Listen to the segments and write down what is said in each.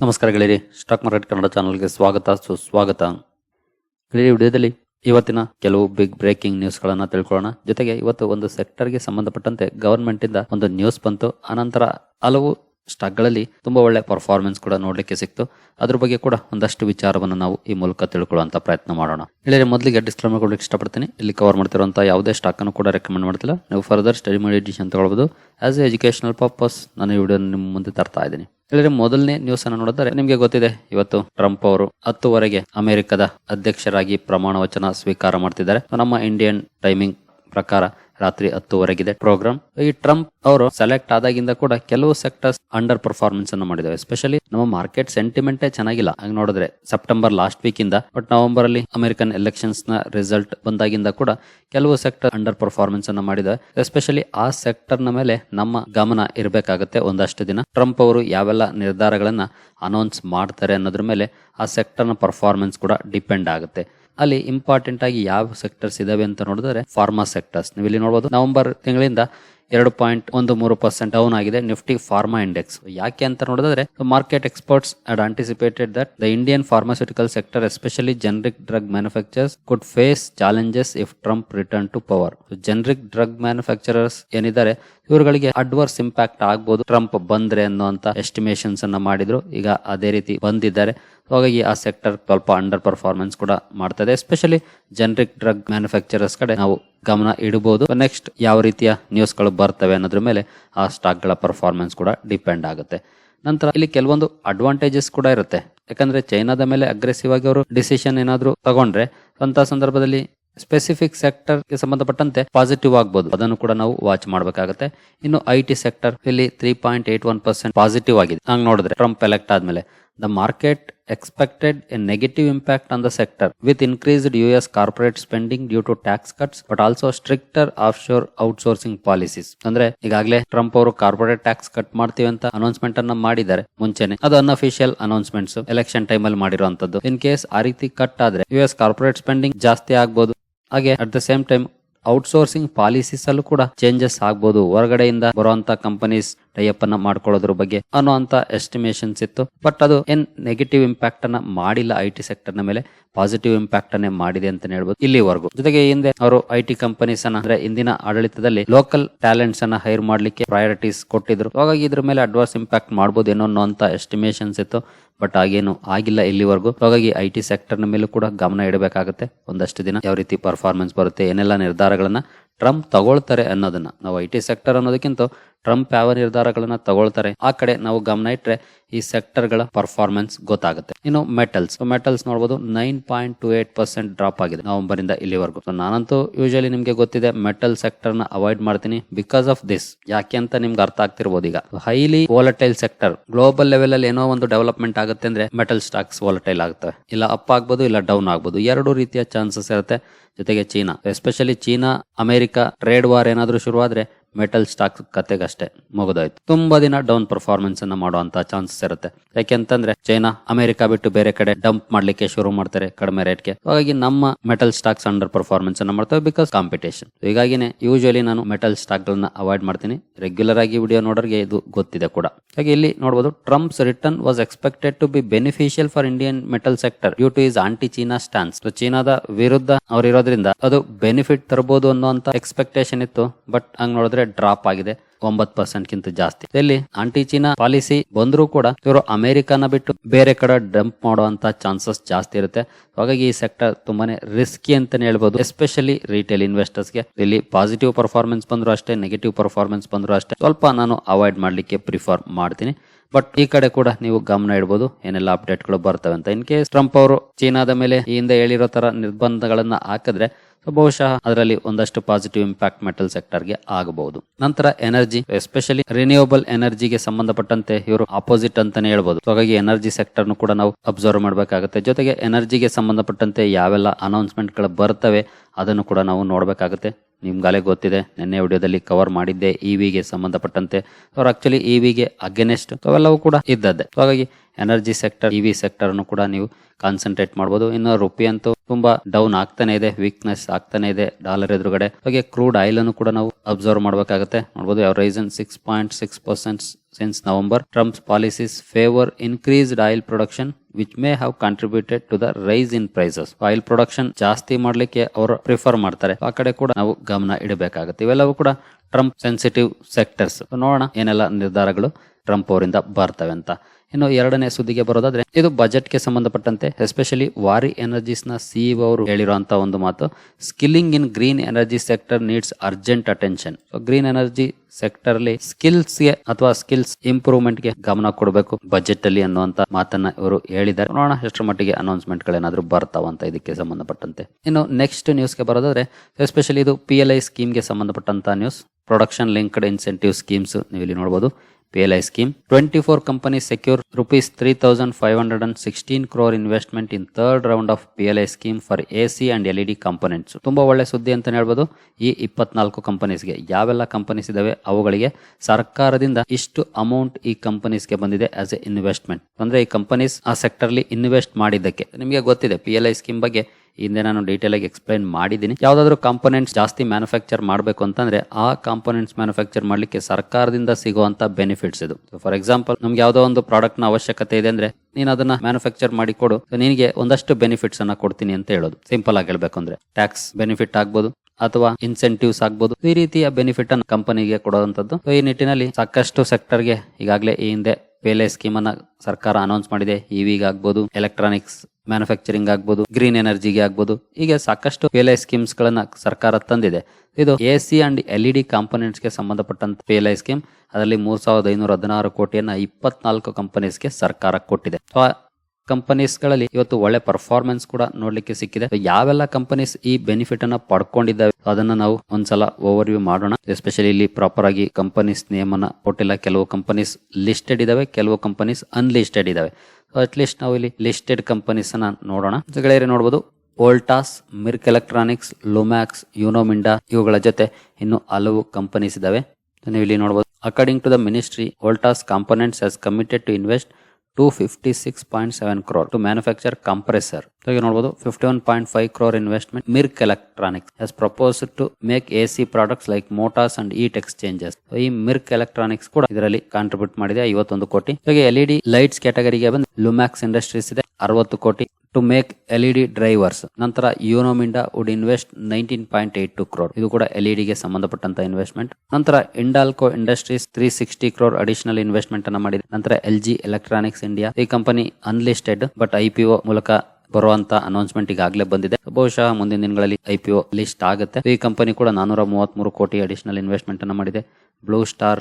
ನಮಸ್ಕಾರ ಗೆಳೆಯರಿ, stock market Kannada ಚಾನಲ್ಗೆ ಸ್ವಾಗತ, ಸುಸ್ವಾಗತ. ಗೆಳೆಯರಿ, ವಿಡಿಯೋದಲ್ಲಿ ಇವತ್ತಿನ ಕೆಲವು ಬಿಗ್ ಬ್ರೇಕಿಂಗ್ ನ್ಯೂಸ್ ಗಳನ್ನ ತಿಳ್ಕೊಳ್ಳೋಣ. ಜೊತೆಗೆ ಇವತ್ತು ಒಂದು ಸೆಕ್ಟರ್ಗೆ ಸಂಬಂಧಪಟ್ಟಂತೆ ಗವರ್ಮೆಂಟ್ ಇಂದ ಒಂದು ನ್ಯೂಸ್ ಬಂತು. ಅನಂತರ ಹಲವು ಸ್ಟಾಕ್ಗಳಲ್ಲಿ ತುಂಬಾ ಒಳ್ಳೆ ಪರ್ಫಾರ್ಮೆನ್ಸ್ ಕೂಡ ನೋಡಲಿಕ್ಕೆ ಸಿಕ್ತು. ಅದ್ರ ಬಗ್ಗೆ ಕೂಡ ಒಂದಷ್ಟು ವಿಚಾರವನ್ನು ನಾವು ಈ ಮೂಲಕ ತಿಳ್ಕೊಳ್ಳುವಂಥ ಪ್ರಯತ್ನ ಮಾಡೋಣ. ಹೇಳಿದ್ರೆ ಮೊದಲಿಗೆ ಡಿಸ್ಕ್ಲೈಮರ್ ಕೊಡ್ಲಿಕ್ಕೆ ಇಷ್ಟಪಡ್ತೀನಿ. ಇಲ್ಲಿ ಕವರ್ ಮಾಡ್ತಿರುವಂಥ ಯಾವುದೇ ಸ್ಟಾಕ್ ಅನ್ನು ಕೂಡ ರೆಕಮೆಂಡ್ ಮಾಡ್ತಿಲ್ಲ. ನೀವು ಫರ್ದರ್ ಸ್ಟಡಿ ಮಾಡಿ ಡಿಸಿಷನ್ ಹೇಳ್ಬೋದು ಆಸ್ ಎ ಎಜುಕೇಶನಲ್ ಪರ್ಪಸ್ ನಾನು ಈ ವಿಡಿಯೋ ನಿಮ್ಮ ಮುಂದೆ ತರ್ತಾ ಇದ್ದೀನಿ. ಹೇಳಿದ್ರೆ ಮೊದಲನೇ ನ್ಯೂಸ್ ಅನ್ನು ನೋಡಿದ್ರೆ ನಿಮಗೆ ಗೊತ್ತಿದೆ, ಇವತ್ತು ಟ್ರಂಪ್ ಅವರು ಹತ್ತುವರೆಗೆ ಅಮೆರಿಕದ ಅಧ್ಯಕ್ಷರಾಗಿ ಪ್ರಮಾಣ ವಚನ ಸ್ವೀಕಾರ ಮಾಡ್ತಿದ್ದಾರೆ. ನಮ್ಮ ಇಂಡಿಯನ್ ಟೈಮಿಂಗ್ ಪ್ರಕಾರ ರಾತ್ರಿ ಹತ್ತುವರೆಗಿದೆ ಪ್ರೋಗ್ರಾಮ್ ಈ ಟ್ರಂಪ್ ಅವರು ಸೆಲೆಕ್ಟ್ ಆದಾಗಿಂದ ಕೂಡ ಕೆಲವು ಸೆಕ್ಟರ್ಸ್ ಅಂಡರ್ ಪರ್ಫಾರ್ಮೆನ್ಸ್ ಅನ್ನು ಮಾಡಿದ್ದಾವೆ ಎಸ್ಪೆಷಲಿ ನಮ್ಮ ಮಾರ್ಕೆಟ್ ಸೆಂಟಿಮೆಂಟೇ ಚೆನ್ನಾಗಿಲ್ಲ. ಹಂಗ ನೋಡಿದ್ರೆ ಸೆಪ್ಟೆಂಬರ್ ಲಾಸ್ಟ್ ವೀಕ್ ಇಂದ ಬಟ್ ನವೆಂಬರ್ ಅಲ್ಲಿ ಅಮೆರಿಕನ್ ಎಲೆಕ್ಷನ್ಸ್ನ ರಿಸಲ್ಟ್ ಬಂದಾಗಿಂದ ಕೂಡ ಕೆಲವು ಸೆಕ್ಟರ್ ಅಂಡರ್ ಪರ್ಫಾರ್ಮೆನ್ಸ್ ಅನ್ನು ಮಾಡಿದ್ದಾರೆ ಎಸ್ಪೆಷಲಿ ಆ ಸೆಕ್ಟರ್ನ ಮೇಲೆ ನಮ್ಮ ಗಮನ ಇರಬೇಕಾಗುತ್ತೆ ಒಂದಷ್ಟು ದಿನ. ಟ್ರಂಪ್ ಅವರು ಯಾವೆಲ್ಲ ನಿರ್ಧಾರಗಳನ್ನ ಅನೌನ್ಸ್ ಮಾಡ್ತಾರೆ ಅನ್ನೋದ್ರ ಮೇಲೆ ಆ ಸೆಕ್ಟರ್ನ ಪರ್ಫಾರ್ಮೆನ್ಸ್ ಕೂಡ ಡಿಪೆಂಡ್ ಆಗುತ್ತೆ. ಅಲ್ಲಿ ಇಂಪಾರ್ಟೆಂಟ್ ಆಗಿ ಯಾವ ಸೆಕ್ಟರ್ಸ್ ಇದಾವೆ ಅಂತ ನೋಡಿದ್ರೆ ಫಾರ್ಮಾ ಸೆಕ್ಟರ್ಸ್ ನೀವು ಇಲ್ಲಿ ನೋಡಬಹುದು ನವೆಂಬರ್ ತಿಂಗಳಿಂದ ಎರಡು ಪಾಯಿಂಟ್ ಒಂದು ಮೂರು ಪರ್ಸೆಂಟ್ ಡೌನ್ ಆಗಿದೆ ನಿಫ್ಟಿ ಫಾರ್ಮಾ ಇಂಡೆಕ್ಸ್ ಯಾಕೆ ಅಂತ ನೋಡಿದ್ರೆ market experts had anticipated that the Indian pharmaceutical sector especially generic drug manufactures could face challenges if Trump return to power generic drug manufacturers ಏನಿದ್ದಾರೆ, ಇವರುಗಳಿಗೆ ಅಡ್ವರ್ಸ್ ಇಂಪ್ಯಾಕ್ಟ್ ಆಗ್ಬೋದು. Trump ಬಂದ್ರೆ ಅನ್ನುವಂತ estimations ಅನ್ನ ಮಾಡಿದ್ರು. ಈಗ ಅದೇ ರೀತಿ ಬಂದಿದ್ದಾರೆ. ಹಾಗಾಗಿ ಆ ಸೆಕ್ಟರ್ ಸ್ವಲ್ಪ ಅಂಡರ್ ಪರ್ಫಾರ್ಮೆನ್ಸ್ ಕೂಡ ಮಾಡ್ತದೆ. ಎಸ್ಪೆಷಲಿ ಜನರಿಕ್ ಡ್ರಗ್ ಮ್ಯಾನುಫ್ಯಾಕ್ಚರರ್ಸ್ ಕಡೆ ನಾವು ಗಮನ ಇಡಬಹುದು. ನೆಕ್ಸ್ಟ್ ಯಾವ ರೀತಿಯ ನ್ಯೂಸ್ಗಳು ಬರ್ತವೆ ಅನ್ನೋದ್ರ ಮೇಲೆ ಆ ಸ್ಟಾಕ್ಗಳ ಪರ್ಫಾರ್ಮೆನ್ಸ್ ಕೂಡ ಡಿಪೆಂಡ್ ಆಗುತ್ತೆ. ನಂತರ ಇಲ್ಲಿ ಕೆಲವೊಂದು ಅಡ್ವಾಂಟೇಜಸ್ ಕೂಡ ಇರುತ್ತೆ. ಯಾಕಂದ್ರೆ ಚೈನಾದ ಮೇಲೆ ಅಗ್ರೆಸಿವ್ ಆಗಿ ಅವರು ಡಿಸಿಷನ್ ಏನಾದ್ರು ತಗೊಂಡ್ರೆ ಅಂತ ಸಂದರ್ಭದಲ್ಲಿ ಸ್ಪೆಸಿಫಿಕ್ ಸೆಕ್ಟರ್ಗೆ ಸಂಬಂಧಪಟ್ಟಂತೆ ಪಾಸಿಟಿವ್ ಆಗ್ಬೋದು. ಅದನ್ನು ಕೂಡ ನಾವು ವಾಚ್ ಮಾಡಬೇಕಾಗುತ್ತೆ. ಇನ್ನು ಐ ಟಿ ಸೆಕ್ಟರ್ ಇಲ್ಲಿ three point eight one percent positive ಆಗಿದೆ. ಹಂಗ್ ನೋಡಿದ್ರೆ ಟ್ರಂಪ್ ಎಲೆಕ್ಟ್ ಆದ್ಮೇಲೆ expected a negative impact on the sector with increased U S corporate spending due to tax cuts but also stricter offshore outsourcing policies ಅಂದ್ರೆ ಈಗಾಗಲೇ Trump ಅವರು corporate tax cut ಮಾಡ್ತೀವಿ ಅಂತ announcement ಅನ್ನ ಮಾಡಿದ್ದಾರೆ. ಮುಂಚೆನೆ ಅದು ಅನ್ಅಫಿಷಿಯಲ್ ಅನೌನ್ಸ್ಮೆಂಟ್ಸ್ ಎಲೆಕ್ಷನ್ ಟೈಮ್ ಅಲ್ಲಿ ಮಾಡಿರುವಂತದ್ದು. ಇನ್ ಕೇಸ್ ಆ ರೀತಿ ಕಟ್ ಆದ್ರೆ ಯುಎಸ್ ಕಾರ್ಪೊರೇಟ್ ಸ್ಪೆಂಡಿಂಗ್ ಜಾಸ್ತಿ ಆಗ್ಬೋದು. ಹಾಗೆ at the same time outsourcing policies ಅಲ್ಲೂ ಕೂಡ ಚೇಂಜಸ್ ಆಗ್ಬೋದು. ಹೊರಗಡೆಯಿಂದ ಬರುವಂತ ಕಂಪನೀಸ್ ಟೈಅಪ್ ಅನ್ನ ಮಾಡ್ಕೊಳ್ಳೋದ್ರ ಬಗ್ಗೆ ಅನ್ನುವಂತ ಎಸ್ಟಿಮೇಷನ್ಸ್ ಇತ್ತು. ಬಟ್ ಅದು ಏನ್ ನೆಗೆಟಿವ್ ಇಂಪ್ಯಾಕ್ಟ್ ಅನ್ನ ಮಾಡಿಲ್ಲ ಐ ಟಿ ಸೆಕ್ಟರ್ ಮೇಲೆ, ಪಾಸಿಟಿವ್ ಇಂಪ್ಯಾಕ್ಟ್ ಅನ್ನೇ ಮಾಡಿದೆ ಅಂತ ಹೇಳ್ಬೋದು ಇಲ್ಲಿವರೆಗೂ. ಜೊತೆಗೆ ಹಿಂದೆ ಅವರು ಐ ಟಿ ಕಂಪನೀಸ್ ಅನ್ನ, ಅಂದ್ರೆ ಇಂದಿನ ಆಡಳಿತದಲ್ಲಿ ಲೋಕಲ್ ಟ್ಯಾಲೆಂಟ್ಸ್ ಅನ್ನ ಹೈರ್ ಮಾಡ್ಲಿಕ್ಕೆ ಪ್ರಯಾರಿಟೀಸ್ ಕೊಟ್ಟಿದ್ರು. ಹಾಗಾಗಿ ಇದ್ರ ಮೇಲೆ ಅಡ್ವಾನ್ಸ್ ಇಂಪ್ಯಾಕ್ಟ್ ಮಾಡ್ಬೋದೇನೋ ಅನ್ನೋಂತ ಎಸ್ಟಿಮೇಷನ್ಸ್ ಇತ್ತು. ಬಟ್ ಆಗೇನು ಆಗಿಲ್ಲ ಇಲ್ಲಿವರೆಗೂ. ಹಾಗಾಗಿ ಐ ಟಿ ಸೆಕ್ಟರ್ ಮೇಲೂ ಕೂಡ ಗಮನ ಇಡಬೇಕಾಗುತ್ತೆ. ಒಂದಷ್ಟು ದಿನ ಯಾವ ರೀತಿ ಪರ್ಫಾರ್ಮೆನ್ಸ್ ಬರುತ್ತೆ, ಏನೆಲ್ಲ ನಿರ್ಧಾರಗಳನ್ನ ಟ್ರಂಪ್ ತಗೊಳ್ತಾರೆ ಅನ್ನೋದನ್ನ. ನಾವು ಐ ಟಿ ಸೆಕ್ಟರ್ ಅನ್ನೋದಕ್ಕಿಂತ ಟ್ರಂಪ್ ಯಾವ ನಿರ್ಧಾರಗಳನ್ನ ತಗೊಳ್ತಾರೆ, ಆ ಕಡೆ ನಾವು ಗಮನ ಇಟ್ಟರೆ ಈ ಸೆಕ್ಟರ್ಗಳ ಪರ್ಫಾರ್ಮೆನ್ಸ್ ಗೊತ್ತಾಗುತ್ತೆ. ಇನ್ನು ಮೆಟಲ್ಸ್ ಮೆಟಲ್ಸ್ ನೋಡಬಹುದು nine point two eight percent drop ಆಗಿದೆ ನವೆಂಬರ್ ಇಂದ ಇಲ್ಲಿವರೆಗೂ ನಾನಂತೂ ಯೂಶಲಿ ನಿಮ್ಗೆ ಗೊತ್ತಿದೆ ಮೆಟಲ್ ಸೆಕ್ಟರ್ನ ಅವಾಯ್ಡ್ ಮಾಡ್ತೀನಿ ಬಿಕಾಸ್ ಆಫ್ ದಿಸ್ ಯಾಕೆ ಅಂತ ನಿಮ್ಗೆ ಅರ್ಥ ಆಗ್ತಿರ್ಬೋದು ಈಗ. Highly volatile sector global level ಅಲ್ಲಿ ಏನೋ ಒಂದು ಡೆವಲಪ್ಮೆಂಟ್ ಆಗುತ್ತೆ ಅಂದ್ರೆ ಮೆಟಲ್ ಸ್ಟಾಕ್ಸ್ ವಾಲಟೈಲ್ ಆಗುತ್ತೆ ಇಲ್ಲ ಅಪ್ ಆಗ್ಬೋದು, ಇಲ್ಲ ಡೌನ್ ಆಗ್ಬೋದು. ಎರಡು ರೀತಿಯ ಚಾನ್ಸಸ್ ಇರುತ್ತೆ ಜೊತೆಗೆ China. Especially China, America trade war ಏನಾದರೂ ಶುರುವಾದ್ರೆ ಮೆಟಲ್ ಸ್ಟಾಕ್ ಕತೆಗಷ್ಟೇ. ಮುಗಿದೋಯ್ತು. ತುಂಬಾ ದಿನ ಡೌನ್ ಪರ್ಫಾರ್ಮೆನ್ಸ್ ಅನ್ನ ಮಾಡುವಂತ ಚಾನ್ಸಸ್ ಇರುತ್ತೆ. ಯಾಕೆಂತಂದ್ರೆ ಚೈನಾ ಅಮೆರಿಕ ಬಿಟ್ಟು ಬೇರೆ ಕಡೆ ಡಂಪ್ ಮಾಡ್ಲಿಕ್ಕೆ ಶುರು ಮಾಡ್ತಾರೆ ಕಡಿಮೆ ರೇಟ್ಗೆ ಹಾಗಾಗಿ ನಮ್ಮ ಮೆಟಲ್ ಸ್ಟಾಕ್ಸ್ ಅಂಡರ್ ಪರ್ಫಾರ್ಮೆನ್ಸ್ ಅನ್ನ ಮಾಡ್ತವೆ ಬಿಕಾಸ್ ಕಾಂಪಿಟೇಷನ್ ಹೀಗಾಗಿನೇ ಯೂಶಲಿ ನಾನು ಮೆಟಲ್ ಸ್ಟಾಕ್ ಗಳನ್ನ ಅವಾಯ್ಡ್ ಮಾಡ್ತೀನಿ. ರೆಗ್ಯುಲರ್ ಆಗಿ ವಿಡಿಯೋ ನೋಡೋರಿಗೆ ಇದು ಗೊತ್ತಿದೆ ಕೂಡ. ಹಾಗೆ ಇಲ್ಲಿ ನೋಡಬಹುದು Trump's return was expected to be beneficial for Indian metal sector due to is anti China stance ಚೀನಾದ ವಿರುದ್ಧ ಅವ್ರಿರೋದ್ರಿಂದ ಅದು ಬೆನಿಫಿಟ್ ತರಬಹುದು ಅನ್ನುವಂತ ಎಕ್ಸ್ಪೆಕ್ಟೇಷನ್ ಇತ್ತು. ಬಟ್ ಹಂಗ್ ನೋಡಿದ್ರೆ ಡ್ರಾಪ್ ಆಗಿದೆ. ಒಂಬತ್ ಪರ್ಸೆಂಟ್ ಗಿಂತ ಜಾಸ್ತಿ. ಇಲ್ಲಿ ಆಂಟಿ ಚೀನಾ ಪಾಲಿಸಿ ಬಂದರೂ ಕೂಡ ಇವರು ಅಮೆರಿಕನ ಬಿಟ್ಟು ಬೇರೆ ಕಡೆ ಡಂಪ್ ಮಾಡುವಂತ ಚಾನ್ಸಸ್ ಜಾಸ್ತಿ ಇರುತ್ತೆ. ಹಾಗಾಗಿ ಈ ಸೆಕ್ಟರ್ ತುಂಬಾನೇ ರಿಸ್ಕಿ ಅಂತಾನೆ ಹೇಳ್ಬೋದು. ಎಸ್ಪೆಷಲಿ ರಿಟೇಲ್ ಇನ್ವೆಸ್ಟರ್ಸ್ಗೆ ಇಲ್ಲಿ ಪಾಸಿಟಿವ್ ಪರ್ಫಾರ್ಮೆನ್ಸ್ ಬಂದ್ರು ಅಷ್ಟೇ ನೆಗೆಟಿವ್ ಪರ್ಫಾರ್ಮೆನ್ಸ್ ಬಂದ್ರು ಅಷ್ಟೇ. ಸ್ವಲ್ಪ ನಾನು ಅವಾಯ್ಡ್ ಮಾಡ್ಲಿಕ್ಕೆ ಪ್ರಿಫರ್ ಮಾಡ್ತೀನಿ. ಬಟ್ ಈ ಕಡೆ ಕೂಡ ನೀವು ಗಮನ ಇಡಬಹುದು ಏನೆಲ್ಲ ಅಪ್ಡೇಟ್ಗಳು ಬರ್ತವೆ ಅಂತ. ಇನ್ ಕೇಸ್ ಟ್ರಂಪ್ ಅವರು ಚೀನಾದ ಮೇಲೆ ಈ ಹಿಂದೆ ಹೇಳಿರೋ ತರ ನಿರ್ಬಂಧಗಳನ್ನ ಹಾಕಿದ್ರೆ ಬಹುಶಃ ಅದರಲ್ಲಿ ಒಂದಷ್ಟು ಪಾಸಿಟಿವ್ ಇಂಪ್ಯಾಕ್ಟ್ ಮೆಟಲ್ ಸೆಕ್ಟರ್ಗೆ ಆಗಬಹುದು. ನಂತರ ಎನರ್ಜಿ ಎಸ್ಪೆಷಲಿ ರಿನ್ಯೂವಬಲ್ ಎನರ್ಜಿಗೆ ಸಂಬಂಧಪಟ್ಟಂತೆ ಇವರು ಆಪೋಸಿಟ್ ಅಂತಾನೆ ಹೇಳ್ಬೋದು. ಸೊ ಹಾಗಾಗಿ ಎನರ್ಜಿ ಸೆಕ್ಟರ್ ಕೂಡ ನಾವು ಅಬ್ಸರ್ವ್ ಮಾಡಬೇಕಾಗುತ್ತೆ. ಜೊತೆಗೆ ಎನರ್ಜಿಗೆ ಸಂಬಂಧಪಟ್ಟಂತೆ ಯಾವೆಲ್ಲ ಅನೌನ್ಸ್ಮೆಂಟ್ಗಳು ಬರ್ತವೆ, ಅದನ್ನು ಕೂಡ ನಾವು ನೋಡಬೇಕಾಗುತ್ತೆ. ನಿಮ್ಗಾಲೇ ಗೊತ್ತಿದೆ, ನಿನ್ನೆ ವಿಡಿಯೋದಲ್ಲಿ ಕವರ್ ಮಾಡಿದ್ದೆ ಇವಿಗೆ ಸಂಬಂಧಪಟ್ಟಂತೆ. ಅವ್ರು ಆಕ್ಚುಲಿ ವಿಗೆ ಅಗೇನೆಸ್ಟ್ ಅವೆಲ್ಲವೂ ಕೂಡ ಇದ್ದದ್ದೆ. ಹಾಗಾಗಿ ಎನರ್ಜಿ ಸೆಕ್ಟರ್ ಇವಿ ಸೆಕ್ಟರ್ ಅನ್ನು ಕೂಡ ನೀವು ಕಾನ್ಸಂಟ್ರೇಟ್ ಮಾಡಬಹುದು ಇನ್ನು ರುಪಿ ಅಂತೂ ತುಂಬಾ ಡೌನ್ ಆಗ್ತಾನೆ ಇದೆ ವೀಕ್ನೆಸ್ ಆಗ್ತಾನೆ ಇದೆ ಡಾಲರ್ ಎದುರುಗಡೆ. ಹಾಗೆ ಕ್ರೂಡ್ ಆಯಿಲ್ ಅನ್ನು ಕೂಡ ನಾವು ಅಬ್ಸರ್ವ್ ಮಾಡಬೇಕಾಗುತ್ತೆ. ನೋಡಬಹುದು ಯಾವ risen six point six percent since November Trump's policies favour increased oil production which may have contributed to the rise in prices oil production ಜಾಸ್ತಿ ಮಾಡ್ಲಿಕ್ಕೆ ಅವರು ಪ್ರಿಫರ್ ಮಾಡ್ತಾರೆ. ಆ ಕಡೆ ಕೂಡ ನಾವು ಗಮನ ಇಡಬೇಕಾಗುತ್ತೆ. ಇವೆಲ್ಲವೂ ಕೂಡ ಟ್ರಂಪ್ ಸೆನ್ಸಿಟಿವ್ ಸೆಕ್ಟರ್ಸ್ ನೋಡೋಣ ಏನೆಲ್ಲ ನಿರ್ಧಾರಗಳು ಟ್ರಂಪ್ ಅವರಿಂದ ಬರ್ತವೆ ಅಂತ. ಇನ್ನು ಎರಡನೇ ಸುದ್ದಿಗೆ ಬರೋದಾದ್ರೆ, ಇದು ಬಜೆಟ್ಗೆ ಸಂಬಂಧಪಟ್ಟಂತೆ ಎಸ್ಪೆಷಲಿ ವಾರಿ ಎನರ್ಜೀಸ್ನ ಸಿಇಒ ಅವರು ಹೇಳಿರುವಂತಹ ಒಂದು ಮಾತು skilling in green energy sector needs urgent attention green energy sector ಅಲ್ಲಿ ಸ್ಕಿಲ್ಸ್ಗೆ ಅಥವಾ ಸ್ಕಿಲ್ಸ್ ಇಂಪ್ರೂವ್ಮೆಂಟ್ಗೆ ಗಮನ ಕೊಡಬೇಕು ಬಜೆಟ್ ಅಲ್ಲಿ ಅನ್ನುವಂತ ಮಾತನ್ನ ಇವರು ಹೇಳಿದ್ದಾರೆ. ನೋಡೋಣ ಎಷ್ಟರ ಮಟ್ಟಿಗೆ ಅನೌನ್ಸ್ಮೆಂಟ್ ಗಳೇನಾದ್ರೂ ಬರ್ತಾವಂತ ಇದಕ್ಕೆ ಸಂಬಂಧಪಟ್ಟಂತೆ. ಇನ್ನು ನೆಕ್ಸ್ಟ್ ನ್ಯೂಸ್ಗೆ ಬರೋದಾದ್ರೆ ಎಸ್ಪೆಷಲಿ ಇದು ಪಿ ಎಲ್ ಐ ಸ್ಕೀಮ್ಗೆ ಸಂಬಂಧಪಟ್ಟಂತ news production linked incentive schemes ನೀವು ಇಲ್ಲಿ ನೋಡಬಹುದು PLI scheme. 24 companies secure rupees 3,516 crore investment in third round of PLI scheme for AC and LED components. ತುಂಬಾ ಒಳ್ಳೆ ಸುದ್ದಿ ಅಂತ ಹೇಳ್ಬೋದು ಈ ಇಪ್ಪತ್ನಾಲ್ಕು ಕಂಪನೀಸ್ಗೆ ಯಾವೆಲ್ಲ ಕಂಪನೀಸ್ ಇದಾವೆ ಅವುಗಳಿಗೆ ಸರ್ಕಾರದಿಂದ ಇಷ್ಟು ಅಮೌಂಟ್ ಈ ಕಂಪನೀಸ್ಗೆ ಬಂದಿದೆ ಆಸ್ ಎ ಇನ್ವೆಸ್ಟ್ಮೆಂಟ್ ಅಂದ್ರೆ ಈ ಕಂಪನೀಸ್ ಆ ಸೆಕ್ಟರ್ಲಿ ಇನ್ವೆಸ್ಟ್ ಮಾಡಿದ್ದಕ್ಕೆ ನಿಮಗೆ ಗೊತ್ತಿದೆ ಪಿ ಎಲ್ ಐ ಸ್ಕೀಮ್ ಬಗ್ಗೆ ಹಿಂದೆ ನಾನು ಡೀಟೇಲ್ ಆಗಿ ಎಕ್ಸ್ಪ್ಲೈನ್ ಮಾಡಿದ್ದೀನಿ ಯಾವ್ದಾದ್ರು ಕಾಂಪೋನೆಂಟ್ಸ್ ಜಾಸ್ತಿ ಮ್ಯಾನುಫ್ಯಾಕ್ಚರ್ ಮಾಡಬೇಕು ಅಂತಂದ್ರೆ ಆ ಕಾಂಪೊನೆಂಟ್ಸ್ ಮ್ಯಾನುಫ್ಯಾಕ್ಚರ್ ಮಾಡ್ಲಿಕ್ಕೆ ಸರ್ಕಾರದಿಂದ ಸಿಗುವಂತ ಬೆನಿಫಿಟ್ಸ್ ಇದು. ಫಾರ್ ಎಕ್ಸಾಂಪಲ್ ನಮ್ಗೆ ಯಾವ್ದೋ ಒಂದು ಪ್ರಾಡಕ್ಟ್ನ ಅವಶ್ಯಕತೆ ಇದೆ ಅಂದ್ರೆ ನೀನು ಅದನ್ನ ಮ್ಯಾನುಫ್ಯಾಕ್ಚರ್ ಮಾಡಿ ಕೊಡು. ನಿನಗೆ ಒಂದಷ್ಟು ಬೆನಿಫಿಟ್ಸ್ ಅನ್ನ ಕೊಡ್ತೀನಿ ಅಂತ ಹೇಳೋದು. ಸಿಂಪಲ್ ಆಗಿ ಹೇಳ್ಬೇಕು ಅಂದ್ರೆ ಟ್ಯಾಕ್ಸ್ ಬೆನಿಫಿಟ್ ಆಗ್ಬೋದು ಅಥವಾ ಇನ್ಸೆಂಟಿವ್ಸ್ ಆಗ್ಬೋದು. ಈ ರೀತಿಯ ಬೆನಿಫಿಟ್ ಅನ್ನು ಕಂಪನಿಗೆ ಕೊಡುವಂತದ್ದು ಈ ನಿಟ್ಟಿನಲ್ಲಿ ಸಾಕಷ್ಟು ಸೆಕ್ಟರ್ಗೆ ಈಗಾಗಲೇ ಈ ಹಿಂದೆ ಪೇಲೆ ಸ್ಕೀಮ್ ಅನ್ನ ಸರ್ಕಾರ ಅನೌನ್ಸ್ ಮಾಡಿದೆ. ಇವಿಗೆ ಆಗ್ಬೋದು ಎಲೆಕ್ಟ್ರಾನಿಕ್ಸ್ ಮ್ಯಾನುಫ್ಯಾಕ್ಚರಿಂಗ್ ಆಗ್ಬೋದು ಗ್ರೀನ್ ಎನರ್ಜಿಗೆ ಆಗ್ಬೋದು. ಹೀಗೆ ಸಾಕಷ್ಟು ಪೇಲೆ ಸ್ಕೀಮ್ಸ್ ಗಳನ್ನ ಸರ್ಕಾರ ತಂದಿದೆ. ಇದು A C and L E D ಕಾಂಪೊನೆಂಟ್ಸ್ಗೆ ಸಂಬಂಧಪಟ್ಟಂತ ಪೇಲೆ ಸ್ಕೀಮ್ ಅದರಲ್ಲಿ ಮೂರ್ ಸಾವಿರದ ಐನೂರ ಹದಿನಾರು ಕೋಟಿಯನ್ನ ಇಪ್ಪತ್ನಾಲ್ಕು ಕಂಪನೀಸ್ಗೆ ಸರ್ಕಾರ ಕೊಟ್ಟಿದೆ. ಕಂಪನೀಸ್ಗಳಲ್ಲಿ ಇವತ್ತು ಒಳ್ಳೆ ಪರ್ಫಾರ್ಮೆನ್ಸ್ ಕೂಡ ನೋಡ್ಲಿಕ್ಕೆ ಸಿಕ್ಕಿದೆ. ಯಾವೆಲ್ಲ ಕಂಪನೀಸ್ ಈ ಬೆನಿಫಿಟ್ ಅನ್ನ ಪಡ್ಕೊಂಡಿದ್ದಾವೆ, ಅದನ್ನ ನಾವು ಒಂದ್ಸಲ ಓವರ್ ವ್ಯೂ ಮಾಡೋಣ. ಎಸ್ಪೆಷಲಿ ಇಲ್ಲಿ ಪ್ರಾಪರ್ ಆಗಿ ಕಂಪನೀಸ್ ನೇಮ್ ಅನ್ನ ಕೊಟ್ಟಿಲ್ಲ, ಕೆಲವು ಕಂಪನೀಸ್ ಲಿಸ್ಟೆಡ್ ಇದಾವೆ, ಕೆಲವು ಕಂಪನೀಸ್ ಅನ್ಲಿಸ್ಟೆಡ್ ಇದಾವೆ. ಅಟ್ ಲೀಸ್ಟ್ ನಾವು ಇಲ್ಲಿ ಲಿಸ್ಟೆಡ್ ಕಂಪನೀಸ್ ಅನ್ನ ನೋಡೋಣ. ಗೆಳೆಯರೇ ನೋಡಬಹುದು ಓಲ್ಟಾಸ್ ಮಿರ್ಕ್ ಎಲೆಕ್ಟ್ರಾನಿಕ್ಸ್ ಲುಮ್ಯಾಕ್ಸ್ ಯುನೋಮಿಂಡಾ ಇವುಗಳ ಜೊತೆ ಇನ್ನು ಹಲವು ಕಂಪನೀಸ್ ಇದಾವೆ. ನೀವು ಇಲ್ಲಿ ನೋಡಬಹುದು according to the ministry Voltas components has committed to invest two fifty six point seven crore to manufacture compressor ಈಗ ನೋಡಬಹುದು fifty one point five crore investment Mirc electronics has propose to make A C products like motors and heat exchangers ಈ Mirc electronics ಕೂಡ ಇದರಲ್ಲಿ contribute ಮಾಡಿದೆ. ಐವತ್ತೊಂದು ಕೋಟಿ. ಹಾಗೆ L E D D lights ಕ್ಯಾಟಗರಿಗೆ ಬಂದು ಲುಮ್ಯಾಕ್ಸ್ ಇಂಡಸ್ಟ್ರೀಸ್ ಇದೆ. ಅರವತ್ತು ಕೋಟಿ. To make L E D drivers ನಂತರ Unominda would invest nineteen point eight two crore ಇದು ಕೂಡ ಎಲ್ಗೆ ಸಂಬಂಧಪಟ್ಟಂತ ಇನ್ವೆಸ್ಟ್ಮೆಂಟ್ ನಂತರ Hindalco industries three sixty crore additional investment ಅನ್ನು ಮಾಡಿದೆ. ನಂತರ ಎಲ್ ಜಿ ಎಲೆಕ್ಟ್ರಾನಿಕ್ಸ್ ಇಂಡಿಯಾ ಈ ಕಂಪನಿ ಅನ್ಲಿಸ್ಟೆಡ್ ಬಟ್ ಐಪಿಒ ಮೂಲಕ ಬರುವಂತ ಅನೌನ್ಸ್ಮೆಂಟ್ ಈಗಾಗಲೇ ಬಂದಿದೆ. ಬಹುಶಃ ಮುಂದಿನ ದಿನಗಳಲ್ಲಿ ಐಪಿಒ ಲಿಸ್ಟ್ ಆಗುತ್ತೆ. ಈ ಕಂಪನಿ ಕೂಡ ನಾನೂರ ಮೂವತ್ಮೂರು ಕೋಟಿ ಅಡಿಷನಲ್ ಇನ್ವೆಸ್ಟ್ಮೆಂಟ್ ಅನ್ನು ಮಾಡಿದೆ. ಬ್ಲೂ ಸ್ಟಾರ್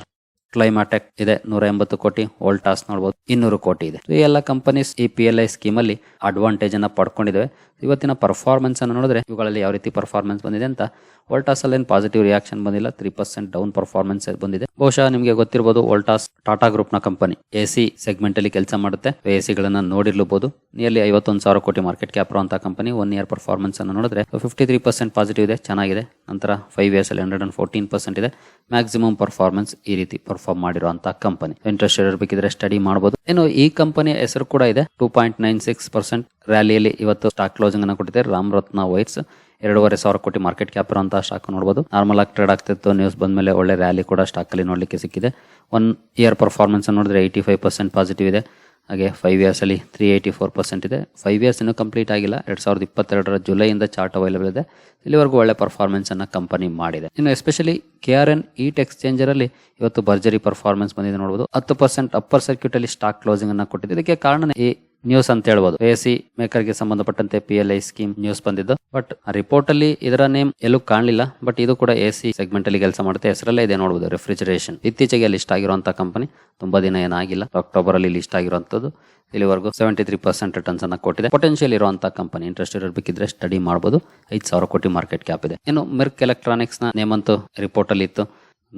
ಕ್ಲೈಮಾಟೆಕ್ ಇದೆ. ನೂರ ಎಂಬತ್ತು ಕೋಟಿ ವೋಲ್ಟಾಸ್ ನೋಡಬಹುದು ಇನ್ನೂರು ಕೋಟಿ ಇದೆ. ಈ ಎಲ್ಲ ಕಂಪನೀಸ್ ಈ ಪಿ ಎಲ್ ಐ ಸ್ಕೀಮ್ ಅಲ್ಲಿ ಅಡ್ವಾಂಟೇಜ್ ಅನ್ನ ಪಡ್ಕೊಂಡಿದ್ದಾವೆ ಇವತ್ತಿನ ಪರ್ಫಾರ್ಮೆನ್ಸ್ ಅನ್ನು ನೋಡಿದ್ರೆ ಇವುಗಳಲ್ಲಿ ಯಾವ ರೀತಿ ಪರ್ಫಾರ್ಮೆನ್ಸ್ ಬಂದಿದೆ ಅಂತ ವೋಲ್ಟಾಸ್ ಅಲ್ಲಿ ಏನು ಪಾಸಿಟಿವ್ ರಿಯಾಕ್ಷನ್ ಬಂದಿಲ್ಲ. ತ್ರೀ ಪರ್ಸೆಂಟ್ ಡೌನ್ ಪರ್ಫಾರ್ಮೆನ್ಸ್ ಬಂದಿದೆ. ಬಹುಶಃ ನಿಮಗೆ ಗೊತ್ತಿರಬಹುದು ವೋಲ್ಟಾಸ್ ಟಾಟಾ ಗ್ರೂಪ್ನ ಕಂಪನಿ ಎ ಸಿ ಸೆಗ್ಮೆಂಟ್ ಅಲ್ಲಿ ಕೆಲಸ ಮಾಡುತ್ತೆ. ಎ ಗಳನ್ನ ನೋಡಿರ್ಲಬಹುದು ನಿಯರ್ಲಿ ಐವತ್ತೊಂದು ಸಾವಿರ ಕೋಟಿ ಮಾರ್ಕೆಟ್ ಕ್ಯಾಪ್ ಅಂತ ಕಂಪನಿ ಒನ್ ಇಯರ್ ಪರ್ಫಾರ್ಮೆನ್ಸ್ ಅನ್ನು ನೋಡಿದ್ರೆ ಫಿಫ್ಟಿ ತ್ರೀ ಪರ್ಸೆಂಟ್ ಪಾಸಿಟಿವ್ ಇದೆ. ಚೆನ್ನಾಗಿದೆ. ನಂತರ ಫೈವ್ ಇಯರ್ಸ್ ಅಲ್ಲಿ ಹಂಡ್ರೆಡ್ ಅಂಡ್ ಫೋರ್ಟೀನ್ ಪರ್ಸೆಂಟ್ ಇದೆ. ಮ್ಯಾಕ್ಸಿಮಮ್ ಪರ್ಫಾರ್ಮೆನ್ಸ್ ಈ ರೀತಿ ಪರ್ಫಾರ್ಮ್ ಮಾಡಿರುವಂತಹ ಕಂಪನಿ ಇಂಟ್ರೆಸ್ಟ್ ಇರಬೇಕಿದ್ರೆ ಸ್ಟಡಿ ಮಾಡಬಹುದು ಏನು ಈ ಕಂಪನಿಯ ಹೆಸರು ಕೂಡ ಇದೆ. Two point nine six percent ರ್ಯಾಲಿಯಲ್ಲಿ ಇವತ್ತು ಸ್ಟಾಕ್ ಕ್ಲೋಸಿಂಗ್ ಅನ್ನು ಕೊಟ್ಟಿದೆ ರಾಮ್ ರತ್ನ ವೈಟ್ಸ್ ಎರಡೂವರೆ ಸಾವಿರ ಕೋಟಿ ಮಾರ್ಕೆಟ್ ಕ್ಯಾಪ್ ಇರುವಂತಹ ಸ್ಟಾಕ್ ನೋಡಬಹುದು ನಾರ್ಮಲ್ ಆಗಿ ಟ್ರೇಡ್ ಆಗ್ತಿತ್ತು. ನ್ಯೂಸ್ ಬಂದ್ಮೇಲೆ ಒಳ್ಳೆ ರ್ಯಾಲಿ ಕೂಡ ಸ್ಟಾಕ್ ಅಲ್ಲಿ ನೋಡ್ಲಿಕ್ಕೆ ಸಿಕ್ಕಿದೆ. ಒನ್ ಇಯರ್ ಪರ್ಫಾರ್ಮೆನ್ಸ್ ನೋಡಿದ್ರೆ ಏಯ್ಟಿ ಫೈವ್ ಪರ್ಸೆಂಟ್ ಪಾಸಿಟಿವ್ ಇದೆ. ಹಾಗೆ ಫೈವ್ ಇಯರ್ಸ್ ಅಲ್ಲಿ ತ್ರೀ ಏಯ್ಟಿ ಫೋರ್ ಪರ್ಸೆಂಟ್ ಇದೆ. ಫೈವ್ ಇಯರ್ಸ್ ಇನ್ನೂ ಕಂಪ್ಲೀಟ್ ಆಗಿಲ್ಲ. ಎರಡ್ ಸಾವಿರದ ಇಪ್ಪತ್ತೆರಡರ ಜುಲೈಯಿಂದ ಚಾರ್ಟ್ ಅವೈಲೇಬಲ್ ಇದೆ. ಇಲ್ಲಿವರೆಗೂ ಒಳ್ಳೆ ಪರ್ಫಾರ್ಮೆನ್ಸ್ ಅನ್ನ ಕಂಪನಿ ಮಾಡಿದೆ. ಇನ್ನು especially K R N heat ಎಕ್ಸ್ಚೇಂಜರಲ್ಲಿ ಇವತ್ತು ಭರ್ಜರಿ ಪರ್ಫಾರ್ಮೆನ್ಸ್ ಬಂದಿದೆ ನೋಡಬಹುದು ಹತ್ತು ಪರ್ಸೆಂಟ್ ಅಪ್ಪರ್ ಸರ್ಕ್ಯೂಟ್ ಅಲ್ಲಿ ಸ್ಟಾಕ್ ಕ್ಲೋಸಿಂಗ್ ಅನ್ನ ಕೊಟ್ಟಿದೆ. ಇದಕ್ಕೆ ಕಾರಣ ಈ ನ್ಯೂಸ್ ಅಂತ ಹೇಳ್ಬೋದು. ಎ ಸಿ ಮೇಕರ್ಗೆ ಸಂಬಂಧಪಟ್ಟಂತೆ P L I scheme news ಬಂದಿದ್ದು. ಬಟ್ ರಿಪೋರ್ಟ್ ಅಲ್ಲಿ ಇದರ ನೇಮ್ ಎಲ್ಲೂ ಕಾಣಲಿಲ್ಲ. ಬಟ್ ಇದು ಕೂಡ ಎ ಸಿ ಸೆಗ್ಮೆಂಟ್ ಅಲ್ಲಿ ಕೆಲಸ ಮಾಡುತ್ತೆ. ಹೆಸರಲ್ಲೇ ಇದೆ ನೋಡಬಹುದು ರೆಫ್ರಿಜರೇಷನ್ ಇತ್ತೀಚೆಗೆ ಲಿಸ್ಟ್ ಆಗಿರುವಂತಹ ಕಂಪನಿ ತುಂಬಾ ದಿನ ಏನಾಗಿಲ್ಲ ಅಕ್ಟೋಬರ್ ಅಲ್ಲಿ ಲಿಸ್ಟ್ ಆಗಿರುವಂತದ್ದು ಇಲ್ಲಿವರೆಗೂ ಸೆವೆಂಟಿ ತ್ರೀ ಪರ್ಸೆಂಟ್ ರಿಟರ್ನ್ಸ್ ಅನ್ನ ಕೊಟ್ಟಿದೆ. ಪೊಟೆನ್ಶಿಯಲ್ ಇರುವಂತಹ ಕಂಪನಿ ಇಂಟ್ರೆಸ್ಟ್ ಇರಬೇಕಿದ್ರೆ ಸ್ಟಡಿ ಮಾಡಬಹುದು ಐದು ಸಾವಿರ ಕೋಟಿ ಮಾರ್ಕೆಟ್ ಕ್ಯಾಪ್ ಇದೆ. ಇನ್ನು ಮಿರ್ಕ್ ಎಲೆಕ್ಟ್ರಾನಿಕ್ಸ್ನ ನೇಮ್ ಅಂತೂ ರಿಪೋರ್ಟ್ ಅಲ್ಲಿ ಇತ್ತು.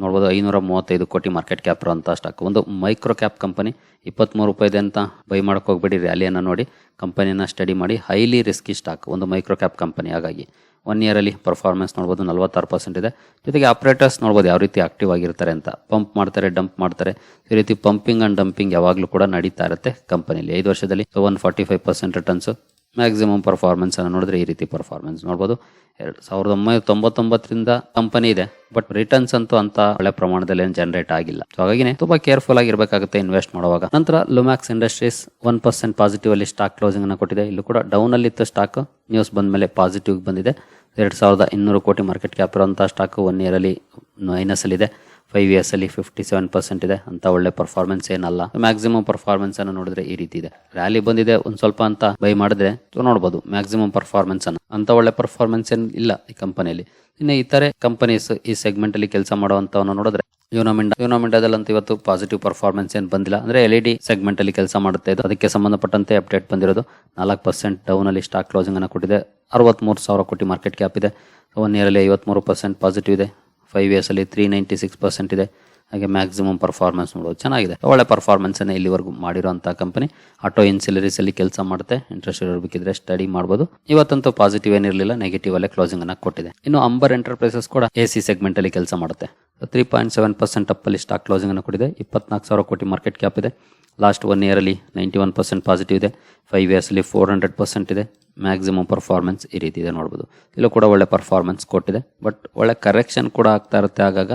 ನೋಡ್ಬೋದು ಐನೂರ ಮೂವತ್ತೈದು ಕೋಟಿ ಮಾರ್ಕೆಟ್ ಕ್ಯಾಪ್ ಅಂತ ಸ್ಟಾಕ್ ಒಂದು ಮೈಕ್ರೋ ಕ್ಯಾಪ್ ಕಂಪನಿ ಇಪ್ಪತ್ಮೂರು ರೂಪಾಯಿದೆ ಅಂತ ಬೈ ಮಾಡೋಕೆ ಹೋಗ್ಬೇಡಿ ರ್ಯಾಲಿಯನ್ನು ನೋಡಿ ಕಂಪನಿಯನ್ನು ಸ್ಟಡಿ ಮಾಡಿ ಹೈಲಿ ರಿಸ್ಕಿ ಸ್ಟಾಕ್ ಒಂದು ಮೈಕ್ರೋ ಕ್ಯಾಪ್ ಕಂಪನಿ ಹಾಗಾಗಿ. ಒನ್ ಇಯರಲ್ಲಿ ಪರ್ಫಾರ್ಮೆನ್ಸ್ ನೋಡ್ಬೋದು, ನಲ್ವತ್ತಾರು ಪರ್ಸೆಂಟ್ ಇದೆ. ಜೊತೆಗೆ ಆಪ್ರೇಟರ್ಸ್ ನೋಡ್ಬೋದು ಯಾವ ರೀತಿ ಆಕ್ಟಿವ್ ಆಗಿರ್ತಾರೆ ಅಂತ. ಪಂಪ್ ಮಾಡ್ತಾರೆ ಡಂಪ್ ಮಾಡ್ತಾರೆ. ಈ ರೀತಿ ಪಂಪಿಂಗ್ ಆ್ಯಂಡ್ ಡಂಪಿಂಗ್ ಯಾವಾಗಲೂ ಕೂಡ ನಡೀತಾ ಇರುತ್ತೆ ಕಂಪನಿಲಿ ಐದು ವರ್ಷದಲ್ಲಿ one forty five percent returns maximum ಪರ್ಫಾರ್ಮೆನ್ಸನ್ನು ನೋಡಿದ್ರೆ ಈ ರೀತಿ ಪರ್ಫಾರ್ಮೆನ್ಸ್ ನೋಡ್ಬೋದು. ಎರಡು ಸಾವಿರದ ಒಂಬೈನೂರ ತೊಂಬತ್ತೊಂಬತ್ತರಿಂದ ಕಂಪನಿ ಇದೆ ಬಟ್ ರಿಟರ್ನ್ಸ್ ಅಂತೂ ಅಂತ ಒಳ್ಳೆ ಪ್ರಮಾಣದಲ್ಲಿ ಏನು ಜನರೇಟ್ ಆಗಿಲ್ಲ. ಸೊ ಹಾಗಾಗಿ ತುಂಬಾ ಕೇರ್ಫುಲ್ ಆಗಿರಬೇಕಾಗುತ್ತೆ ಇನ್ವೆಸ್ಟ್ ಮಾಡುವಾಗ. ನಂತರ Lumax industries one percent positive ಅಲ್ಲಿ ಸ್ಟಾಕ್ ಕ್ಲೋಸಿಂಗ್ ಅನ್ನು ಕೊಟ್ಟಿದೆ. ಇಲ್ಲೂ ಕೂಡ ಡೌನ್ ಅಲ್ಲಿ ಇತ್ತು ಸ್ಟಾಕ್ ನ್ಯೂಸ್ ಬಂದ ಮೇಲೆ ಪಾಸಿಟಿವ್ ಬಂದಿದೆ. ಎರಡು ಸಾವಿರದ ಇನ್ನೂರು ಕೋಟಿ ಮಾರ್ಕೆಟ್ ಕ್ಯಾಪ್ ಇರುವಂತಹ ಸ್ಟಾಕ್ ಒನ್ ಇಯರ್ ಅಲ್ಲಿ ಮೈನಸ್ ಅಲ್ಲಿ ಇದೆ. ಫೈವ್ ಇಯರ್ಸ್ ಅಲ್ಲಿ ಫಿಫ್ಟಿ ಸೆವೆನ್ ಪರ್ಸೆಂಟ್ ಇದೆ. ಅಂತ ಒಳ್ಳೆ ಪರ್ಫಾರ್ಮೆನ್ಸ್ ಏನಲ್ಲ. ಮ್ಯಾಕ್ಸಿಮಮ್ ಪರ್ಫಾರ್ಮೆನ್ಸ್ ಅನ್ನು ನೋಡಿದ್ರೆ ಈ ರೀತಿ ಇದೆ. ರ್ಯಾಲಿ ಬಂದಿದೆ, ಒಂದ್ ಸ್ವಲ್ಪ ಅಂತ ಬೈ ಮಾಡಿದ್ರೆ ನೋಡಬಹುದು ಮ್ಯಾಕ್ಸಿಮಮ್ ಪರ್ಫಾರ್ಮೆನ್ಸ್ ಅನ್ನು. ಅಂತ ಒಳ್ಳೆ ಪರ್ಫಾರ್ಮೆನ್ಸ್ ಏನ್ ಇಲ್ಲ ಈ ಕಂಪನಿಯಲ್ಲಿ ಇನ್ನು ಇತರೆ ಕಂಪನೀಸ್ ಈ ಸೆಗ್ಮೆಂಟ್ ಅಲ್ಲಿ ಕೆಲಸ ಮಾಡುವಂತವನ್ನ ನೋಡಿದ್ರೆ ಯುನೋಮಿಂಡಾ ಅಂತ ಇವತ್ತು ಪಾಸಿಟಿವ್ ಪರ್ಫಾರ್ಮೆನ್ಸ್ ಏನು ಬಂದಿಲ್ಲ. ಅಂದ್ರೆ ಎಲ್ ಇ ಡಿ ಸೆಗ್ಮೆಂಟ್ ಅಲ್ಲಿ ಕೆಲಸ ಮಾಡುತ್ತೆ. ಅದಕ್ಕೆ ಸಂಬಂಧಪಟ್ಟಂತೆ ಅಪ್ಡೇಟ್ ಬಂದಿರೋದು. ನಾಲ್ಕು ಪರ್ಸೆಂಟ್ ಡೌನ್ ಅಲ್ಲಿ ಸ್ಟಾಕ್ ಕ್ಲೋಸಿಂಗ್ ಅನ್ನು ಕೊಟ್ಟಿದೆ. ಅರವತ್ಮೂರು ಸಾವಿರ ಕೋಟಿ ಮಾರ್ಕೆಟ್ ಕ್ಯಾಪ್ ಇದೆ. ಒನ್ ಇಯರ್ ಅಲ್ಲಿ ಐವತ್ಮೂರು ಪರ್ಸೆಂಟ್ ಪಾಸಿಟಿವ್ ಇದೆ. ಫೈವ್ ಇಯರ್ಸ್ ಅಲ್ಲಿ ತ್ರೀ ನೈಂಟಿ ಸಿಕ್ಸ್ ಪರ್ಸೆಂಟ್ ಇದೆ. ಹಾಗೆ ಮ್ಯಾಕ್ಸಿಮಮ್ ಪರ್ಫಾರ್ಮೆನ್ಸ್ ನೋಡೋದು ಚೆನ್ನಾಗಿದೆ. ಒಳ್ಳೆ ಪರ್ಫಾರ್ಮೆನ್ಸನ್ನು ಇಲ್ಲಿವರೆಗೂ ಮಾಡಿರೋಂಥ ಕಂಪನಿ ಆಟೋ ಇನ್ಸಿಲರೀಸ್ ಅಲ್ಲಿ ಕೆಲಸ ಮಾಡುತ್ತೆ ಇಂಟ್ರೆಸ್ಟ್ ಇರಬೇಕಿದ್ರೆ ಸ್ಟಡಿ ಮಾಡಬಹುದು ಇವತ್ತಂತೂ ಪಾಸಿಟಿವ್ ಏನಿರಲಿಲ್ಲ ನೆಗೆಟಿವ್ ಅಲ್ಲೇ ಕ್ಲೋಸಿಂಗ್ ಅನ್ನ ಕೊಟ್ಟಿದೆ. ಇನ್ನು ಅಂಬರ್ ಎಂಟರ್ಪ್ರೈಸಸ್ ಕೂಡ ಎ ಸಿ ಸೆಗ್ಮೆಂಟ್ ಅಲ್ಲಿ ಕೆಲಸ ಮಾಡುತ್ತೆ. Three point seven percent up ಅಲ್ಲಿ ಸ್ಟಾಕ್ ಕ್ಲೋಸಿಂಗ್ ಅನ್ನು ಕೊಟ್ಟಿದೆ. ಇಪ್ಪತ್ನಾಲ್ಕು ಸಾವಿರ ಕೋಟಿ ಮಾರ್ಕೆಟ್ ಕ್ಯಾಪ್ ಇದೆ. ಲಾಸ್ಟ್ ಒನ್ ಇಯರಲ್ಲಿ ನೈಂಟಿ ಒನ್ ಪರ್ಸೆಂಟ್ ಪಾಸಿಟಿವ್ ಇದೆ ಫೈವ್ ಇಯರ್ಸಲ್ಲಿ ಫೋರ್ ಹಂಡ್ರೆಡ್ ಪರ್ಸೆಂಟ್ ಇದೆ. ಮ್ಯಾಕ್ಸಿಮಮ್ ಪರ್ಫಾರ್ಮೆನ್ಸ್ ಈ ರೀತಿ ಇದೆ ನೋಡ್ಬೋದು. ಇಲ್ಲೂ ಕೂಡ ಒಳ್ಳೆ ಪರ್ಫಾರ್ಮೆನ್ಸ್ ಕೊಟ್ಟಿದೆ. ಬಟ್ ಒಳ್ಳೆ ಕರೆಕ್ಷನ್ ಕೂಡ ಆಗ್ತಾ ಇರುತ್ತೆ ಆಗಾಗ.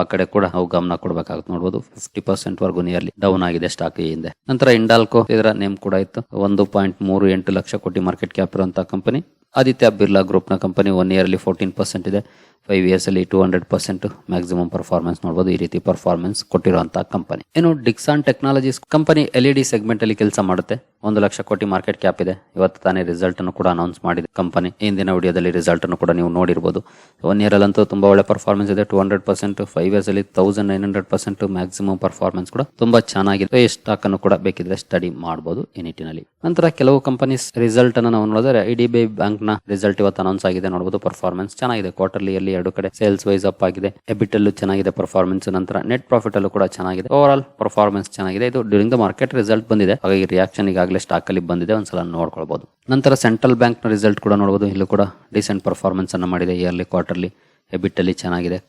ಆ ಕಡೆ ಕೂಡ ನಾವು ಗಮನ ಕೊಡಬೇಕಾಗುತ್ತೆ ನೋಡ್ಬೋದು. ಫಿಫ್ಟಿ ಪರ್ಸೆಂಟ್ ವರ್ಗೂ ನಿಯರ್ಲಿ ಡೌನ್ ಆಗಿದೆ ಸ್ಟಾಕ್ ಹಿಂದೆ. ನಂತರ ಇಂಡಾಲ್ಕೋ ಇದರ ನೇಮ್ ಕೂಡ ಇತ್ತು. ಒಂದು ಪಾಯಿಂಟ್ ಮೂರು ಎಂಟು ಲಕ್ಷ ಕೋಟಿ ಮಾರ್ಕೆಟ್ ಕ್ಯಾಪ್ ಇರುವಂತಹ ಕಂಪನಿ ಆದಿತ್ಯ ಬಿರ್ಲಾ ಗ್ರೂಪ್ನ ಕಂಪನಿ ಒನ್ ಇಯರ್ಲಿ ಫೋರ್ಟೀನ್ ಪರ್ಸೆಂಟ್ ಇದೆ. Five ಇಯರ್ಸಲ್ಲಿ two hundred percent maximum performance ನೋಡಬಹುದು ಈ ರೀತಿ ಪರ್ಫಾರ್ಮೆನ್ಸ್ ಕೊಟ್ಟಿರುವಂತಹ ಕಂಪನಿ ಏನು Dixon Technologies company L E D segment ಅಲ್ಲಿ ಕೆಲಸ ಮಾಡುತ್ತೆ. ಒಂದು ಲಕ್ಷ ಕೋಟಿ ಮಾರ್ಕೆಟ್ ಕ್ಯಾಪ್ ಇದೆ. ಇವತ್ತು ತಾನೇ ರಿಸಲ್ಟ್ ಅನ್ನು ಕೂಡ ಅನೌನ್ಸ್ ಮಾಡಿದೆ ಕಂಪನಿ ಹಿಂದಿನ ವಿಡಿಯೋದಲ್ಲಿ ರಿಸಲ್ಟ್ ಅನ್ನು ಕೂಡ ನೀವು ನೋಡಿರಬಹುದು ಒನ್ ಇಯರ್ ಅಲ್ಲಂತೂ ತುಂಬಾ ಒಳ್ಳೆ ಪರ್ಫಾರ್ಮೆನ್ಸ್ ಇದೆ. Two hundred percent five years ಅಲ್ಲಿ thousand nine hundred percent maximum performance ಕೂಡ ತುಂಬಾ ಚೆನ್ನಾಗಿದೆ. ಸ್ಟಾಕ್ ಅನ್ನು ಕೂಡ ಬೇಕಿದ್ರೆ ಸ್ಟಡಿ ಮಾಡಬಹುದು ಈ ನಿಟ್ಟಿನಲ್ಲಿ. ನಂತರ ಕೆಲವು ಕಂಪನೀಸ್ ರಿಸಲ್ಟ್ ಅನ್ನು ನಾವು ನೋಡಿದ್ರೆ ಐ ಡಿ ಬಿ ಬ್ಯಾಂಕ್ನ ರಿಸಲ್ಟ್ ಇವತ್ತು ಅನೌನ್ಸ್ ಆಗಿದೆ ನೋಡಬಹುದು ಪರ್ಫಾರ್ಮೆನ್ಸ್ ಚೆನ್ನಾಗಿದೆ. ಕ್ವಾರ್ಟರ್ಲಿ ಎರಡು ಕಡೆ ಸೇಲ್ಸ್ ವೈಸ್ ಅಪ್ ಆಗಿದೆ. ಎಬಿಟ್ ಅಲ್ಲೂ ಚೆನ್ನಾಗಿದೆ ಪರ್ಫಾರ್ಮೆನ್ಸ್ ನಂತರ ನೆಟ್ ಪ್ರಾಫಿಟ್ ಅಲ್ಲೂ ಕೂಡ ಚೆನ್ನಾಗಿದೆ. ಓವರ್ ಆಲ್ ಪರ್ಫಾರ್ಮೆನ್ಸ್ ಚೆನ್ನಾಗಿದೆ. ಇದು ಡ್ಯೂರಿಂಗ್ ದ ಮಾರ್ಕೆಟ್ ರಿಸಲ್ಟ್ ಬಂದಿದೆ. ಹಾಗಾಗಿ ರಿಯಾಕ್ಷನ್ ಈಗಾಗಲೇ ಸ್ಟಾಕ್ ಅಲ್ಲಿ ಬಂದಿದೆ. ಒಂದ್ಸಲ ನೋಡ್ಕೊಳ್ಬಹುದು ನಂತರ ಸೆಂಟ್ರಲ್ ಬ್ಯಾಂಕ್ನ ರಿಸಲ್ಟ್ ಕೂಡ ನೋಡಬಹುದು ಇಲ್ಲೂ ಕೂಡ ಡಿಸೆಂಟ್ ಪರ್ಫಾರ್ಮೆನ್ಸ್ ಅನ್ನ ಮಾಡಿದೆ ಇಯರ್ಲಿ ಕ್ವಾರ್ಟರ್ಲಿ ಎಬಿಟ್ ಅಲ್ಲಿ ಚೆನ್ನಾಗಿದೆ.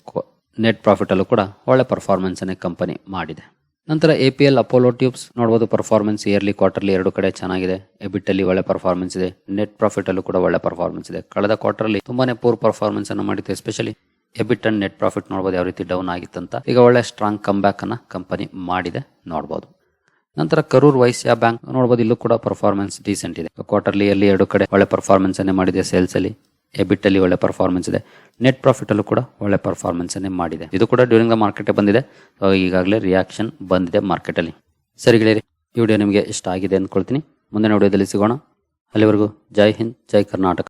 ನೆಟ್ ಪ್ರಾಫಿಟ್ ಅಲ್ಲೂ ಕೂಡ ಒಳ್ಳೆ ಪರ್ಫಾರ್ಮೆನ್ಸ್ ಅನ್ನೇ ಕಂಪನಿ ಮಾಡಿದೆ. ನಂತರ A P L Apollo tubes ನೋಡಬಹುದು ಪರ್ಫಾರ್ಮೆನ್ಸ್ ಇಯರ್ಲಿ ಕ್ವಾರ್ಟರ್ಲಿ ಎರಡು ಕಡೆ ಚೆನ್ನಾಗಿದೆ. ಎಬಿಟ್ ಅಲ್ಲಿ ಒಳ್ಳೆ ಪರ್ಫಾರ್ಮೆನ್ಸ್ ಇದೆ. ನೆಟ್ ಪ್ರಾಫಿಟ್ ಅಲ್ಲೂ ಕೂಡ ಒಳ್ಳೆ ಪರ್ಫಾರ್ಮೆನ್ಸ್ ಇದೆ. ಕಳೆದ ಕ್ವಾರ್ಟರ್ಲಿ ತುಂಬಾನೇ ಪೂರ್ ಪರ್ಫಾರ್ಮೆನ್ಸ್ ಅನ್ನು ಮಾಡಿದೆ especially EBIT and net profit ನೋಡಬಹುದು ಯಾವ ರೀತಿ ಡೌನ್ ಆಗಿತ್ತಂತ. ಈಗ ಒಳ್ಳೆ ಸ್ಟ್ರಾಂಗ್ ಕಮ್ ಬ್ಯಾಕ್ ಅನ್ನ ಕಂಪನಿ ಮಾಡಿದೆ. ನೋಡಬಹುದು ನಂತರ ಕರೂರ್ ವೈಶ್ಯ ಬ್ಯಾಂಕ್ ನೋಡಬಹುದು ಇಲ್ಲೂ ಕೂಡ ಪರ್ಫಾರ್ಮೆನ್ಸ್ ಡೀಸೆಂಟ್ ಇದೆ. ಕ್ವಾರ್ಟರ್ಲಿ ಅಲ್ಲಿ ಎರಡು ಕಡೆ ಒಳ್ಳೆ ಪರ್ಫಾರ್ಮೆನ್ಸ್ ಅನ್ನೇ ಮಾಡಿದೆ ಸೇಲ್ಸ್ ಅಲ್ಲಿ. ಎಬಿಟ್ ಅಲ್ಲಿ ಒಳ್ಳೆ ಪರ್ಫಾರ್ಮೆನ್ಸ್ ಇದೆ. ನೆಟ್ ಪ್ರಾಫಿಟಲ್ಲೂ ಕೂಡ ಒಳ್ಳೆ ಪರ್ಫಾರ್ಮೆನ್ಸನ್ನೇ ಮಾಡಿದೆ. ಇದು ಕೂಡ ಡ್ಯೂರಿಂಗ್ ದ ಮಾರ್ಕೆಟ್ ಬಂದಿದೆ. ಈಗಾಗಲೇ ರಿಯಾಕ್ಷನ್ ಬಂದಿದೆ ಮಾರ್ಕೆಟ್ ಅಲ್ಲಿ. ಸರಿ ಗೆಳೆಯರಿ, ಈ ವಿಡಿಯೋ ನಿಮಗೆ ಇಷ್ಟ ಆಗಿದೆ ಅಂದ್ಕೊಳ್ತೀನಿ. ಮುಂದಿನ ವಿಡಿಯೋದಲ್ಲಿ ಸಿಗೋಣ. ಅಲ್ಲಿವರೆಗೂ ಜೈ ಹಿಂದ್, ಜೈ ಕರ್ನಾಟಕ.